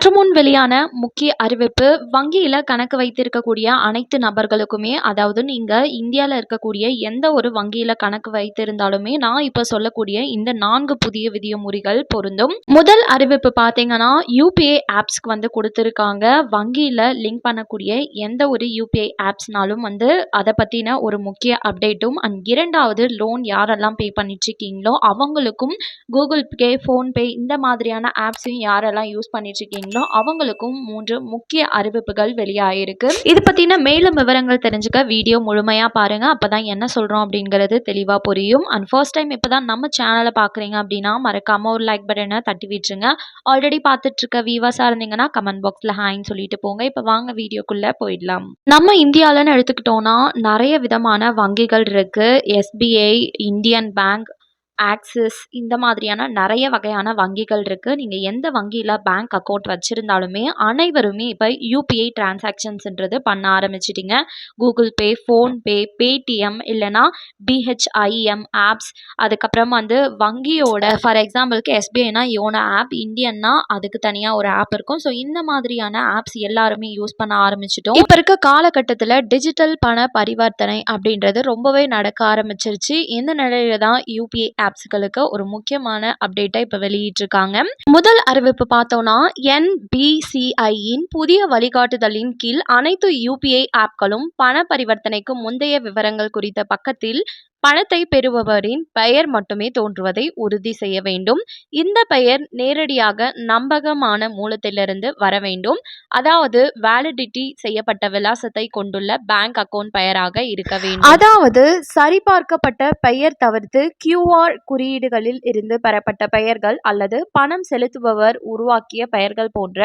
சற்று முன் வெளியான முக்கிய அறிவிப்பு வங்கியில் கணக்கு வைத்திருக்கக்கூடிய அனைத்து நபர்களுக்குமே அதாவது நீங்கள் இந்தியாவில் இருக்கக்கூடிய எந்த ஒரு வங்கியில் கணக்கு வைத்திருந்தாலுமே நான் இப்போ சொல்லக்கூடிய இந்த நான்கு புதிய விதிமுறைகள் பொருந்தும். முதல் அறிவிப்பு பார்த்தீங்கன்னா யூபிஐ ஆப்ஸ்க்கு வந்து கொடுத்துருக்காங்க. வங்கியில் லிங்க் பண்ணக்கூடிய எந்த ஒரு யூபிஐ ஆப்ஸ்னாலும் வந்து அதை பற்றின ஒரு முக்கிய அப்டேட்டும் அண்ட் இரண்டாவது லோன் யாரெல்லாம் பே பண்ணிட்டுருக்கீங்களோ அவங்களுக்கும் கூகுள் பே ஃபோன்பே இந்த மாதிரியான ஆப்ஸையும் யாரெல்லாம் யூஸ் பண்ணிட்டுருக்கீங்களோ அவங்களுக்கும் மூன்று முக்கிய அறிவிப்புகள் வெளியாகிருக்கு இது பற்றின மேலும் விவரங்கள் தெரிஞ்சுக்க வீடியோ முழுமையாக பாருங்கள் அப்போ தான் என்ன சொல்கிறோம் அப்படிங்கிறது தெளிவாக புரியும். அண்ட் ஃபர்ஸ்ட் டைம் இப்போ தான் நம்ம சேனலை பார்க்குறீங்க அப்படின்னா மறக்காமல் ஒரு லைக் பட்டனை தட்டி விட்டுருங்க. ஆல்ரெடி பார்த்துட்ருக்க வீவர்ஸாக இருந்தீங்கன்னா கமெண்ட் பாக்ஸில் ஹாய்ன்னு சொல்லிட்டு போங்க. இப்போ வாங்க வீடியோக்குள்ளே போயிடலாம். நம்ம இந்தியாவிலன்னு எடுத்துக்கிட்டோன்னா நிறைய விதமான வங்கிகள் இருக்குது எஸ்பிஐ இந்தியன் பேங்க் ஆக்சிஸ் இந்த மாதிரியான நிறைய வகையான வங்கிகள் இருக்குது நீங்கள் எந்த வங்கியில் பேங்க் அக்கௌண்ட் வச்சுருந்தாலுமே அனைவருமே இப்போ யூபிஐ டிரான்சாக்ஷன்ஸ்ன்றது பண்ண ஆரம்பிச்சிட்டிங்க. கூகுள் பே ஃபோன்பே பேடிஎம் இல்லைனா பிஹெச்ஐஎம் ஆப்ஸ் அதுக்கப்புறம் வந்து வங்கியோட ஃபார் எக்ஸாம்பிளுக்கு எஸ்பிஐனா யோனோ ஆப் இந்தியன்னா அதுக்கு தனியாக ஒரு ஆப் இருக்கும். ஸோ இந்த மாதிரியான ஆப்ஸ் எல்லாருமே யூஸ் பண்ண ஆரம்பிச்சிட்டோம். இப்போ இருக்க காலகட்டத்தில் டிஜிட்டல் பண பரிவர்த்தனை அப்படின்றது ரொம்பவே நடக்க ஆரம்பிச்சிருச்சு. இந்த நிலையில தான் யூபிஐ ஆப் ஆப்ஸ்களுக்கு ஒரு முக்கியமான அப்டேட்டை இப்போ வெளியிட்டிருக்காங்க. முதல் அறிவிப்பு பார்த்தோம்னா என்பிசிஐயின் புதிய வழிகாட்டுதலின் கீழ் அனைத்து யூபிஐ ஆப்களும் பண பரிவர்த்தனைக்கு முந்தைய விவரங்கள் குறித்த பக்கத்தில் பணத்தை பெறுபவரின் பெயர் மட்டுமே தோன்றுவதை உறுதி செய்ய வேண்டும். இந்த பெயர் நேரடியாக நம்பகமான மூலத்திலிருந்து வர வேண்டும். அதாவது வேலிடிட்டி செய்யப்பட்ட விலாசத்தை கொண்டுள்ள பேங்க் அக்கவுண்ட் பெயராக இருக்க வேண்டும். அதாவது சரிபார்க்கப்பட்ட பெயர் தவிர்த்து கியூஆர் குறியீடுகளில் இருந்து பெறப்பட்ட பெயர்கள் அல்லது பணம் செலுத்துபவர் உருவாக்கிய பெயர்கள் போன்ற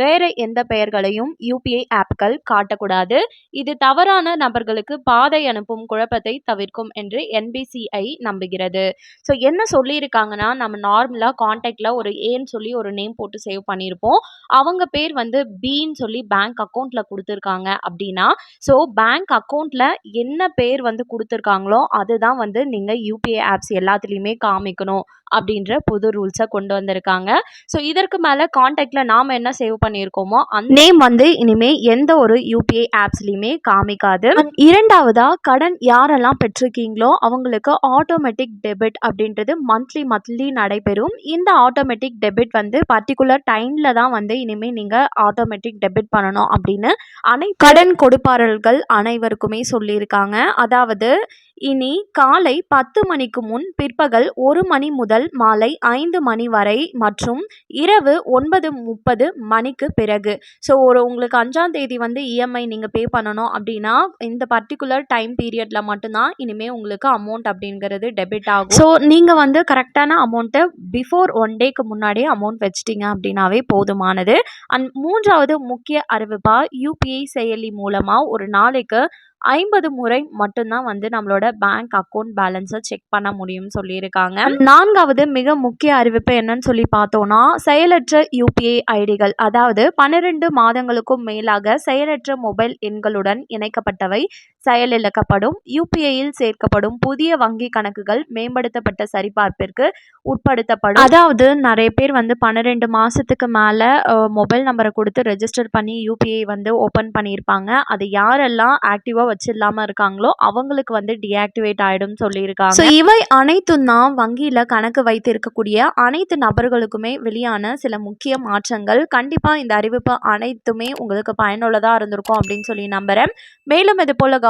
வேற எந்த பெயர்களையும் யூபிஐ ஆப்கள் காட்டக்கூடாது. இது தவறான நபர்களுக்கு பாதை அனுப்பும் குழப்பத்தை தவிர்க்கும் என்று என்பிசிஐ நம்புகிறது. ஸோ என்ன சொல்லியிருக்காங்கன்னா நம்ம நார்மலாக காண்டாக்டில் ஒரு ஏன்னு சொல்லி ஒரு நேம் போட்டு சேவ் பண்ணியிருப்போம். அவங்க பேர் வந்து பின்னு சொல்லி பேங்க் அக்கௌண்ட்டில் கொடுத்துருக்காங்க அப்படின்னா ஸோ பேங்க் அக்கௌண்ட்டில் என்ன பேர் வந்து கொடுத்துருக்காங்களோ அதுதான் வந்து நீங்கள் யூபிஐ ஆப்ஸ் எல்லாத்துலேயுமே காமிக்கணும் அப்படின்ற புது ரூல்ஸை கொண்டு வந்திருக்காங்க. ஸோ இதற்கு மேலே காண்டாக்டில் நாம் என்ன சேவ் பண்ணியிருக்கோமோ அந்த நேம் வந்து இனிமேல் எந்த ஒரு யூபிஐ ஆப்ஸ்லையுமே காமிக்காது. இரண்டாவதாக கடன் யாரெல்லாம் பெற்றிருக்கீங்களோ அவங்களுக்கு ஆட்டோமேட்டிக் டெபிட் அப்படின்றது மந்த்லி மந்த்லி நடைபெறும். இந்த ஆட்டோமேட்டிக் டெபிட் வந்து பர்டிகுலர் டைமில் தான் வந்து இனிமேல் நீங்கள் ஆட்டோமேட்டிக் டெபிட் பண்ணணும் அப்படின்னு அனை கடன் கொடுப்பாளர்கள் அனைவருக்குமே சொல்லியிருக்காங்க. அதாவது இனி காலை பத்து மணிக்கு முன் பிற்பகல் ஒரு மணி முதல் மாலை ஐந்து மணி வரை மற்றும் இரவு ஒன்பது முப்பது மணிக்கு பிறகு. ஸோ ஒரு உங்களுக்கு அஞ்சாம் தேதி வந்து இஎம்ஐ நீங்கள் பே பண்ணணும் அப்படின்னா இந்த பர்டிகுலர் டைம் பீரியடில் மட்டும்தான் இனிமேல் உங்களுக்கு அமௌண்ட் அப்படிங்கிறது டெபிட் ஆகும். ஸோ நீங்கள் வந்து கரெக்டான அமௌண்ட்டை பிஃபோர் ஒன் டேக்கு முன்னாடியே அமௌண்ட் வச்சிட்டிங்க அப்படின்னாவே போதுமானது. அண்ட் மூன்றாவது முக்கிய அறிவிப்பாக யூபிஐ செயலி மூலமாக ஒரு நாளைக்கு ஐம்பது முறை மட்டும்தான் வந்து நம்மளோட பேங்க் அக்கௌண்ட் பேலன்ஸை செக் பண்ண முடியும்னு சொல்லியிருக்காங்க. நான்காவது மிக முக்கிய அறிவிப்பு என்னன்னு சொல்லி பார்த்தோன்னா செயலற்ற யூபிஐ ஐடிகள். அதாவது பன்னிரெண்டு மாதங்களுக்கும் மேலாக செயலற்ற மொபைல் எண்களுடன் இணைக்கப்பட்டவை. செயலிழக்கப்படும். யூபிஐயில் சேர்க்கப்படும் புதிய வங்கி கணக்குகள் மேம்படுத்தப்பட்ட சரிபார்ப்பிற்கு உட்படுத்தப்படும். அதாவது நிறைய பேர் வந்து பன்னிரெண்டு மாதத்துக்கு மேலே மொபைல் நம்பரை கொடுத்து ரெஜிஸ்டர் பண்ணி யூபிஐ வந்து ஓப்பன் பண்ணியிருப்பாங்க. அது யாரெல்லாம் ஆக்டிவாக வச்சிடலாம இருக்காங்களோ அவங்களுக்கு வந்து டீஆக்டிவேட் ஆகிடும் சொல்லியிருக்காங்க. ஸோ இவை அனைத்தும் தான் வங்கியில் கணக்கு வைத்திருக்கக்கூடிய அனைத்து நபர்களுக்குமே வெளியான சில முக்கிய மாற்றங்கள். கண்டிப்பாக இந்த அறிவிப்பு அனைத்துமே உங்களுக்கு பயனுள்ளதாக இருந்திருக்கும் அப்படின்னு சொல்லி நம்புகிறேன் மேலும் இது போல்